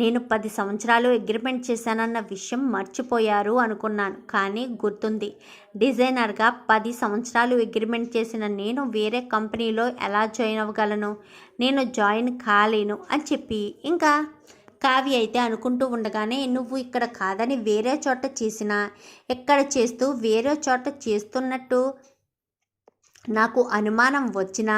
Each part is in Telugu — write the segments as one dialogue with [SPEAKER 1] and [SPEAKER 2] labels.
[SPEAKER 1] నేను పది సంవత్సరాలు అగ్రిమెంట్ చేశానన్న విషయం మర్చిపోయారు అనుకున్నాను కానీ గుర్తుంది. డిజైనర్గా పది సంవత్సరాలు అగ్రిమెంట్ చేసిన నేను వేరే కంపెనీలో ఎలా జాయిన్ అవ్వగలను? నేను జాయిన్ కాలేను అని చెప్పి ఇంకా కావి అయితే అనుకుంటూ ఉండగానే నువ్వు ఇక్కడ కాదని వేరే చోట చేసినా? ఎక్కడ చేస్తూ? వేరే చోట చేస్తున్నట్టు నాకు అనుమానం వచ్చినా?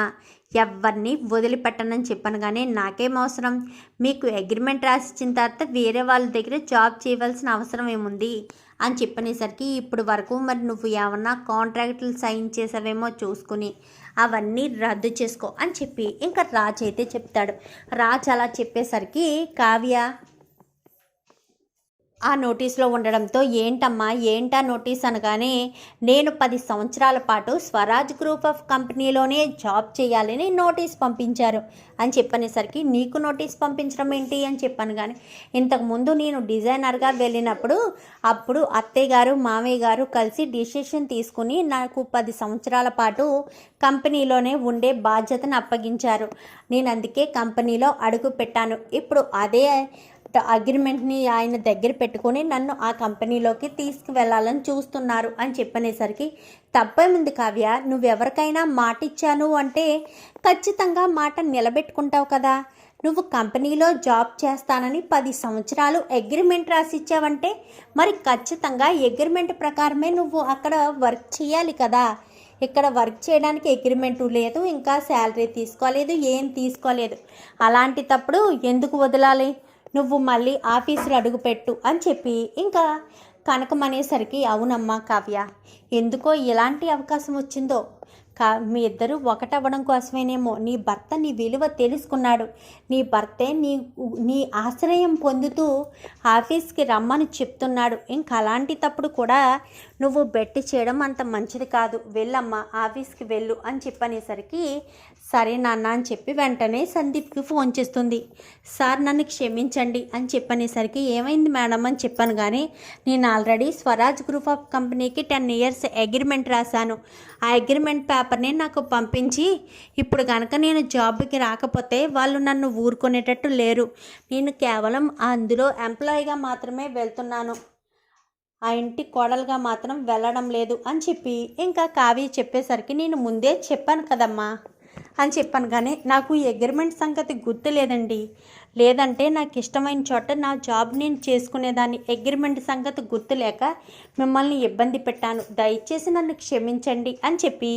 [SPEAKER 1] ఎవరిని వదిలిపెట్టనని చెప్పాను కానీ నాకేం అవసరం? మీకు అగ్రిమెంట్ రాసిచ్చిన తర్వాత వేరే వాళ్ళ దగ్గర జాబ్ చేయవలసిన అవసరం ఏముంది? అని చెప్పనేసరికి ఇప్పుడు వరకు మరి నువ్వు ఏమన్నా కాంట్రాక్టులు సైన్ చేసావేమో చూసుకుని అవన్నీ రద్దు చేసుకో అని చెప్పి. ఇంకా రాజ్ అయితే చెప్తాడు. రాజ్ అలా చెప్పేసరికి కావ్య ఆ నోటీస్లో ఉండడంతో ఏంటమ్మా ఏంటా నోటీస్ అనగానే నేను పది సంవత్సరాల పాటు స్వరాజ్ గ్రూప్ ఆఫ్ కంపెనీలోనే జాబ్ చేయాలని నోటీస్ పంపించారు. అని చెప్పనేసరికి నీకు నోటీస్ పంపించడం ఏంటి అని చెప్పాను కానీ ఇంతకుముందు నేను డిజైనర్గా వెళ్ళినప్పుడు అప్పుడు అత్తయ్య గారు మామయ్య గారు కలిసి డిసిషన్ తీసుకుని నాకు పది సంవత్సరాల పాటు కంపెనీలోనే ఉండే బాధ్యతను అప్పగించారు. నేను అందుకే కంపెనీలో అడుగు పెట్టాను. ఇప్పుడు అదే అగ్రిమెంట్ని ఆయన దగ్గర పెట్టుకొని నన్ను ఆ కంపెనీలోకి తీసుకువెళ్ళాలని చూస్తున్నారు అని చెప్పనేసరికి తప్పేముంది కావ్య నువ్వెవరికైనా మాట ఇచ్చాను అంటే ఖచ్చితంగా మాట నిలబెట్టుకుంటావు కదా. నువ్వు కంపెనీలో జాబ్ చేస్తానని పది సంవత్సరాలు అగ్రిమెంట్ రాసిచ్చావంటే మరి ఖచ్చితంగా అగ్రిమెంట్ ప్రకారమే నువ్వు అక్కడ వర్క్ చేయాలి కదా. ఇక్కడ వర్క్ చేయడానికి అగ్రిమెంట్ లేదు ఇంకా శాలరీ తీసుకోలేదు ఏం తీసుకోలేదు. అలాంటి తప్పుడు ఎందుకు వదలాలి? నువ్వు మళ్ళీ ఆఫీసులో అడుగుపెట్టు అని చెప్పి ఇంకా కనకం అనేసరికి అవునమ్మా కావ్య ఎందుకో ఎలాంటి అవకాశం వచ్చిందో కా మీ ఇద్దరు ఒకటవ్వడం కోసమేనేమో నీ భర్త నీ విలువ తెలుసుకున్నాడు. నీ భర్తే నీ నీ ఆశ్రయం పొందుతూ ఆఫీస్కి రమ్మని చెప్తున్నాడు. ఇంకా అలాంటి తప్పుడు కూడా నువ్వు బెట్టి చేయడం అంత మంచిది కాదు. వెళ్ళమ్మా ఆఫీస్కి వెళ్ళు అని చెప్పనేసరికి సరే నాన్న అని చెప్పి వెంటనే సందీప్కి ఫోన్ చేస్తుంది. సార్ నన్ను క్షమించండి అని చెప్పనేసరికి ఏమైంది మేడం అని చెప్పాను కానీ నేను ఆల్రెడీ స్వరాజ్ గ్రూప్ ఆఫ్ కంపెనీకి టెన్ ఇయర్స్ అగ్రిమెంట్ రాశాను. ఆ అగ్రిమెంట్ పేపర్ని నాకు పంపించి ఇప్పుడు కనుక నేను జాబ్కి రాకపోతే వాళ్ళు నన్ను ఊరుకునేటట్టు లేరు. నేను కేవలం అందులో ఎంప్లాయీగా మాత్రమే వెళ్తున్నాను. ఆ ఇంటి కోడలుగా మాత్రం వెళ్ళడం లేదు అని చెప్పి ఇంకా కావ్య చెప్పేసరికి నేను ముందే చెప్పాను కదమ్మా అని చెప్పాను. కానీ నాకు ఈ అగ్రిమెంట్ సంగతి గుర్తు లేదండి లేదంటే నాకు ఇష్టమైన చోట నా జాబ్ నేను చేసుకునేదాన్ని అగ్రిమెంట్ సంగతి గుర్తులేక మిమ్మల్ని ఇబ్బంది పెట్టాను. దయచేసి నన్ను క్షమించండి అని చెప్పి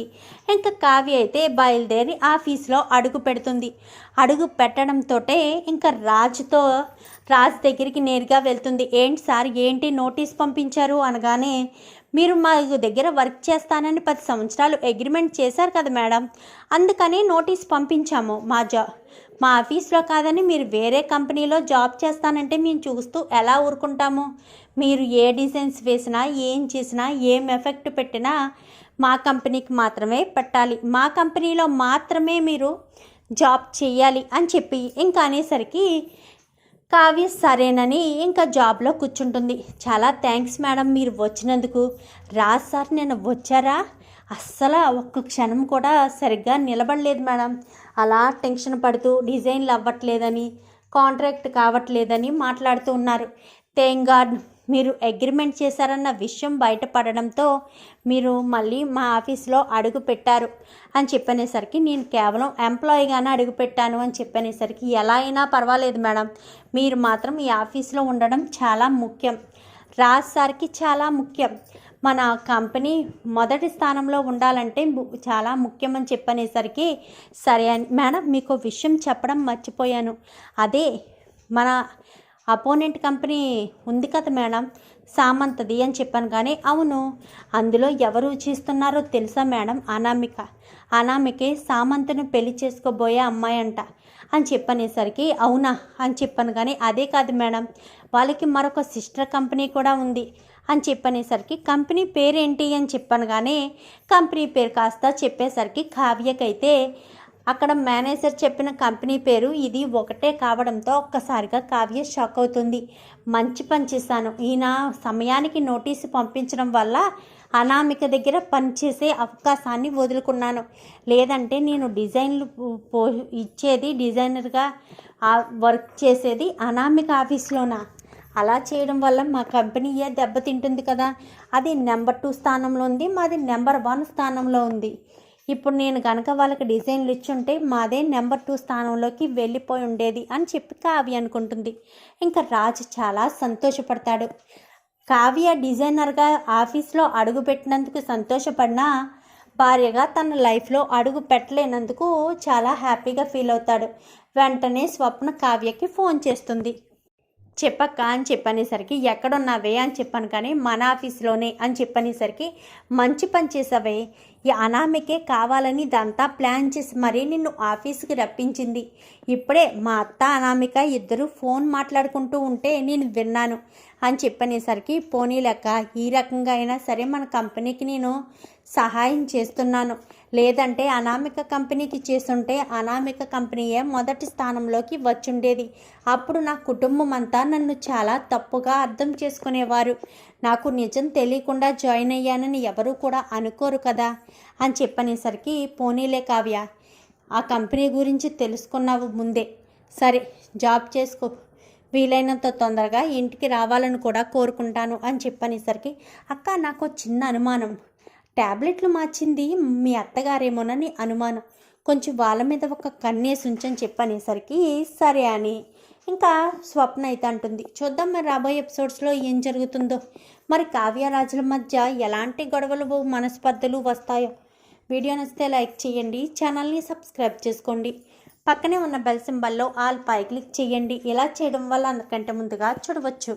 [SPEAKER 1] ఇంకా కావ్య అయితే బయలుదేరి ఆఫీస్లో అడుగు పెడుతుంది. అడుగు పెట్టడంతో ఇంకా రాజుతో రాజు దగ్గరికి నేరుగా వెళ్తుంది. ఏంటి సార్ ఏంటి నోటీస్ పంపించారు అనగానే మీరు మా దగ్గర వర్క్ చేస్తానని పది సంవత్సరాలు అగ్రిమెంట్ చేశారు కదా మేడం అందుకని నోటీస్ పంపించాము మా జా మా ఆఫీస్లో కాదని మీరు వేరే కంపెనీలో జాబ్ చేస్తానంటే మేము చూస్తూ ఎలా ఊరుకుంటాము? మీరు ఏ డిజైన్స్ వేసినా ఏం చేసినా ఏం ఎఫెక్ట్ పెట్టినా మా కంపెనీకి మాత్రమే పెట్టాలి. మా కంపెనీలో మాత్రమే మీరు జాబ్ చేయాలి అని చెప్పి ఇంకా అనేసరికి కావ్య సరేనని ఇంకా జాబ్లో కూర్చుంటుంది. చాలా థ్యాంక్స్ మేడం మీరు వచ్చినందుకు. రాజ్ సార్ నేను వచ్చారా? అస్సలు ఒక్క క్షణం కూడా సరిగ్గా నిలబడలేదు మేడం. అలా టెన్షన్ పడుతూ డిజైన్లు అవ్వట్లేదని కాంట్రాక్ట్ కావట్లేదని మాట్లాడుతూ ఉన్నారు. థ్యాంక్ గాడ్ మీరు అగ్రిమెంట్ చేశారన్న విషయం బయటపడడంతో మీరు మళ్ళీ మా ఆఫీస్లో అడుగు పెట్టారు అని చెప్పనేసరికి నేను కేవలం ఎంప్లాయీగానే అడుగు పెట్టాను అని చెప్పనేసరికి ఎలా అయినా పర్వాలేదు మేడం. మీరు మాత్రం ఈ ఆఫీస్లో ఉండడం చాలా ముఖ్యం. రాజ్ సార్కి చాలా ముఖ్యం. మన కంపెనీ మొదటి స్థానంలో ఉండాలంటే ము- చాలా ముఖ్యమని చెప్పనేసరికి సరే అని. మేడం మీకు విషయం చెప్పడం మర్చిపోయాను. అదే మన అపోనెంట్ కంపెనీ ఉంది కదా మేడం సామంతది అని చెప్పాను కానీ అవును. అందులో ఎవరు చేస్తున్నారో తెలుసా మేడం? అనామిక. అనామికే సామంతను పెళ్ళి చేసుకోబోయే అమ్మాయి అంట అని చెప్పనేసరికి అవునా అని చెప్పాను కానీ అదే కాదు మేడం. వాళ్ళకి మరొక సిస్టర్ కంపెనీ కూడా ఉంది. అని చెప్పనేసరికి కంపెనీ పేరేంటి? అని చెప్పాను కానీ కంపెనీ పేరు కాస్త చెప్పేసరికి కావ్యకైతే అక్కడ మేనేజర్ చెప్పిన కంపెనీ పేరు ఇది ఒకటే కావడంతో ఒక్కసారిగా కావ్య షాక్ అవుతుంది. మంచి పని చేశాను. ఈయన సమయానికి నోటీసు పంపించడం వల్ల అనామిక దగ్గర పనిచేసే అవకాశాన్ని వదులుకున్నాను. లేదంటే నేను డిజైన్లు పో- ఇచ్చేది డిజైనర్గా వర్క్ చేసేది అనామిక ఆఫీస్లోనా? అలా చేయడం వల్ల మా కంపెనీయే దెబ్బతింటుంది కదా? అది నెంబర్ టూ స్థానంలో ఉంది మాది నెంబర్ వన్ స్థానంలో ఉంది. ఇప్పుడు నేను కనుక వాళ్ళకి డిజైన్లు ఇచ్చుంటే మాదే నెంబర్ టూ స్థానంలోకి వెళ్ళిపోయి ఉండేది అని చెప్పి కావ్య అనుకుంటుంది. ఇంకా రాజు చాలా సంతోషపడతాడు. కావ్య డిజైనర్గా ఆఫీస్లో అడుగు పెట్టినందుకు సంతోషపడినా భార్యగా తన లైఫ్లో అడుగు పెట్టలేనందుకు చాలా హ్యాపీగా ఫీల్ అవుతాడు. వెంటనే స్వప్న కావ్యకి ఫోన్ చేస్తుంది. చెప్పక్క అని చెప్పనేసరికి ఎక్కడున్నావే? అని చెప్పాను కానీ మన ఆఫీస్లోనే అని చెప్పనేసరికి మంచి పని చేసావే. ఈ అనామికే కావాలని ఇదంతా ప్లాన్ చేసి మరీ నిన్ను ఆఫీస్కి రప్పించింది. ఇప్పుడే మా అత్త అనామిక ఇద్దరు ఫోన్ మాట్లాడుకుంటూ ఉంటే నేను విన్నాను అని చెప్పనేసరికి పోనీ లెక్క ఈ రకంగా అయినా సరే మన కంపెనీకి నేను సహాయం చేస్తున్నాను. లేదంటే అనామిక కంపెనీకి చేస్తుంటే అనామిక కంపెనీయే మొదటి స్థానంలోకి వచ్చుండేది. అప్పుడు నా కుటుంబం అంతా నన్ను చాలా తప్పుగా అర్థం చేసుకునేవారు. నాకు నిజం తెలియకుండా జాయిన్ అయ్యానని ఎవరూ కూడా అనుకోరు కదా? అని చెప్పనేసరికి పోనీలే కావ్య ఆ కంపెనీ గురించి తెలుసుకున్నావు ముందే. సరే జాబ్ చేసుకో. వీలైనంత తొందరగా ఇంటికి రావాలని కూడా కోరుకుంటాను అని చెప్పనేసరికి అక్క నాకు చిన్న అనుమానం. ట్యాబ్లెట్లు మార్చింది మీ అత్తగారేమోనని అనుమానం. కొంచెం వాళ్ళ మీద ఒక కన్నేసి ఉంచని చెప్పనేసరికి సరే అని. ఇంకా స్వప్న అయితే అంటుంది చూద్దాం మరి రాబోయే ఎపిసోడ్స్లో ఏం జరుగుతుందో. మరి కావ్యరాజుల మధ్య ఎలాంటి గొడవలు మనస్పర్ధలు వస్తాయో. వీడియో నచ్చితే లైక్ చేయండి ఛానల్ని సబ్స్క్రైబ్ చేసుకోండి. పక్కనే ఉన్న బెల్ సింబల్లో ఆల్ పై క్లిక్ చేయండి. ఇలా చేయడం వల్ల అందకంటే ముందుగా చూడవచ్చు.